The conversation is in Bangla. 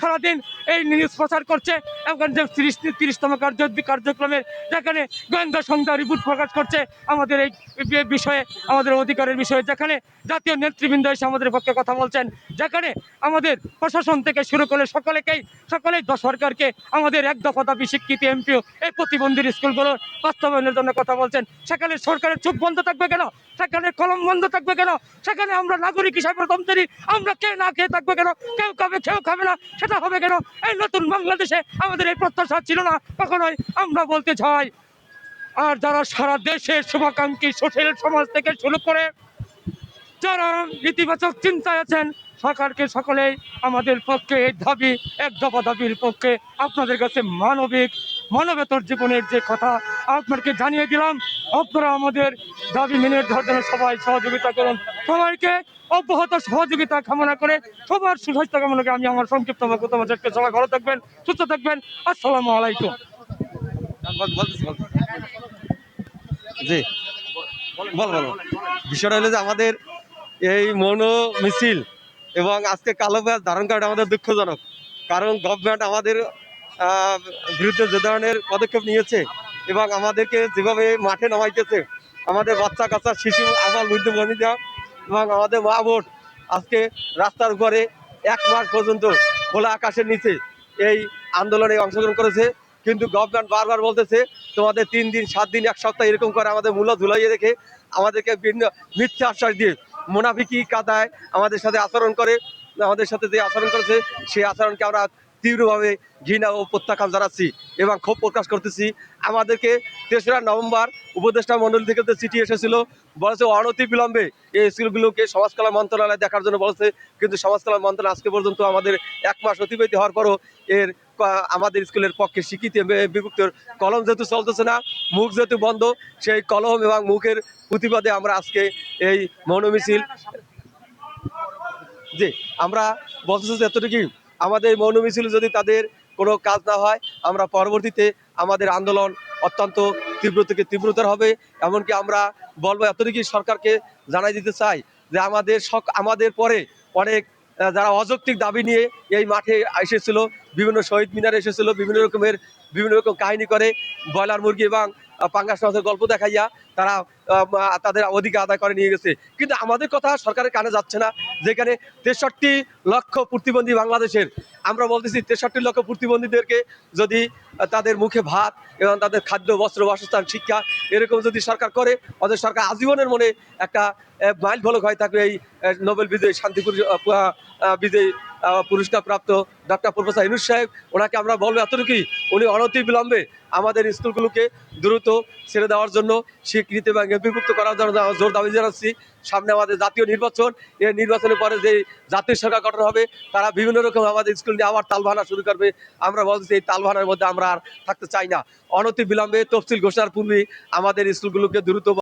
সারাদিন এই নিউজ প্রচার করছে। যে তিরিশ তিরিশতম কার্য কার্যক্রমের যেখানে গোয়েন্দা সংস্থা রিপোর্ট প্রকাশ করছে, আমাদের এই বিষয়ে, আমাদের অধিকারের বিষয়ে, যেখানে জাতীয় নেতৃবৃন্দ এসে আমাদের পক্ষে কথা বলছেন, যেখানে আমাদের প্রশাসন থেকে শুরু করে সকলেকেই সকলেই সরকারকে আমাদের এক দফা দাবি স্বীকৃতি এমপিও এই প্রতিবন্ধী স্কুলগুলোর বাস্তবায়নের জন্য কথা বলছেন। সেখানে সরকারের চোখ বন্ধ থাকবে কেন? সেখানে কলম বন্ধ থাকবে কেন? সেখানে আমরা নাগরিক হিসাবে প্রথম আমরা কে না খেয়ে থাকবে কেন? কেউ খাবে কেউ খাবে না। সেটা হবে কেন? এই নতুন বাংলাদেশে আমাদের এই প্রত্যাশা ছিল না। কখনোই আমরা বলতে চাই, আর যারা সারা দেশের শুভাকাঙ্ক্ষী সুশীল সমাজ থেকে শুরু করে যারা ইতিবাচক চিন্তায় আছেন, সরকারকে সকলেই আমাদের পক্ষে এই দাবি, এক দফা দাবির পক্ষে আপনাদের কাছে মানবিক, মানবেতর জীবনের যে কথা আপনাকে জানিয়ে দিলাম, আপনারা আমাদের দাবি মেনে ধরার জন্য সবাই সহযোগিতা করুন। সবাইকে অব্যাহত সহযোগিতা কামনা করে সবার সুস্বাস্থ্য কামনা করে আমি আমার সংক্ষিপ্ত বক্তব্য শেষ করছি। সবাই ভালো থাকবেন, সুস্থ থাকবেন আসসালামু আলাইকুম। জি বল বল বিষয়টা হলো যে আমাদের এই মনো মিছিল এবং আজকে কালো ব্যাস ধারণ করাটা আমাদের দুঃখজনক কারণ গভর্নমেন্ট আমাদের বিরুদ্ধে যে ধরনের পদক্ষেপ নিয়েছে এবং আমাদেরকে যেভাবে মাঠে নামাইতেছে, আমাদের বাচ্চা কাচ্চা শিশু, আমার মৃত্যু বনিতা এবং আমাদের মা আজকে রাস্তার উপরে এক মাস পর্যন্ত খোলা আকাশের নিচে এই আন্দোলনে অংশগ্রহণ করেছে। কিন্তু গভর্নমেন্ট বারবার বলতেছে, তোমাদের তিন দিন, সাত দিন, এক সপ্তাহ এরকম করে আমাদের মূল্য ধুলাইয়ে রেখে আমাদেরকে বিভিন্ন মিথ্যা আশ্বাস দিয়ে মুনাফিকি কাদায় আমাদের সাথে আচরণ করে, আমাদের সাথে যে আচরণ করেছে, সেই আচরণকে আমরা তীব্রভাবে ঘৃণা ও প্রত্যাখ্যান জানাচ্ছি এবং ক্ষোভ প্রকাশ করতেছি। আমাদেরকে তেসরা নভেম্বর উপদেষ্টা মণ্ডলী থেকে চিঠি এসেছিল, বলেছে অনতি বিলম্বে এই স্কুলগুলোকে সমাজ কল্যাণ মন্ত্রণালয় দেখার জন্য বলেছে। কিন্তু সমাজ কল্যাণ মন্ত্রণালয় আজকে পর্যন্ত আমাদের এক মাস অতিবাহিত হওয়ার পরও এর আমাদের স্কুলের পক্ষে স্বীকৃতি বে- বিভক্ত কলম যেহেতু চলতেছে না, মুখ যেহেতু বন্ধ, সেই কলম এবং মুখের প্রতিবাদে আমরা আজকে এই মৌনমিছিল জি, আমরা বলতেছি যে এতটুকু আমাদের মৌন মিছিল যদি তাদের কোনো কাজ না হয়, আমরা পরবর্তীতে আমাদের আন্দোলন অত্যন্ত তীব্র থেকে তীব্রতর হবে। এমনকি আমরা বলব এতটুকু সরকারকে জানাই দিতে চাই যে আমাদের সক, আমাদের পরে অনেক যারা অযৌক্তিক দাবি নিয়ে এই মাঠে এসেছিল, বিভিন্ন শহীদ মিনার এসেছিল, বিভিন্ন রকমের, বিভিন্ন রকম কাহিনী করে, ব্রয়লার মুরগি এবং পাঙ্গাস মাছের গল্প দেখাইয়া তারা তাদের অধিকার আদায় করে নিয়ে গেছে। কিন্তু আমাদের কথা সরকারের কানে যাচ্ছে না যেখানে তেষট্টি লক্ষ প্রতিবন্ধী বাংলাদেশের আমরা বলতেছি তেষট্টি লক্ষ প্রতিবন্ধীদেরকে যদি তাদের মুখে ভাত এবং তাদের খাদ্য বস্ত্র বাসস্থান শিক্ষা এরকম যদি সরকার করে ওদের সরকার আজীবনের মনে একটা মাইল ফলক হয় থাকবে এই নোবেল বিজয়ী শান্তি বিজয়ী আহ, পুরস্কার প্রাপ্ত ডক্টর প্রফেসর ইনুস সাহেব ওনাকে আমরা বলব এতটুকুই। উনি অনতি বিলম্বে আমাদের স্কুলগুলোকে দ্রুত ছেড়ে দেওয়ার জন্য স্বীকৃতি এবং এমপিভুক্ত করার জন্য জোর দাবি জানাচ্ছি। সামনে আমাদের জাতীয় নির্বাচন এই নির্বাচনের পরে যে জাতীয় সরকার গঠন হবে, তারা বিভিন্ন রকম আমাদের স্কুল নিয়ে আবার তাল ভাড়া শুরু করবে। আমরা বলছি এই তাল ভাড়ার মধ্যে আমরা আর থাকতে চাই না। অনতি বিলম্বে তফসিল ঘোষণার পূর্বে আমাদের স্কুলগুলোকে দ্রুত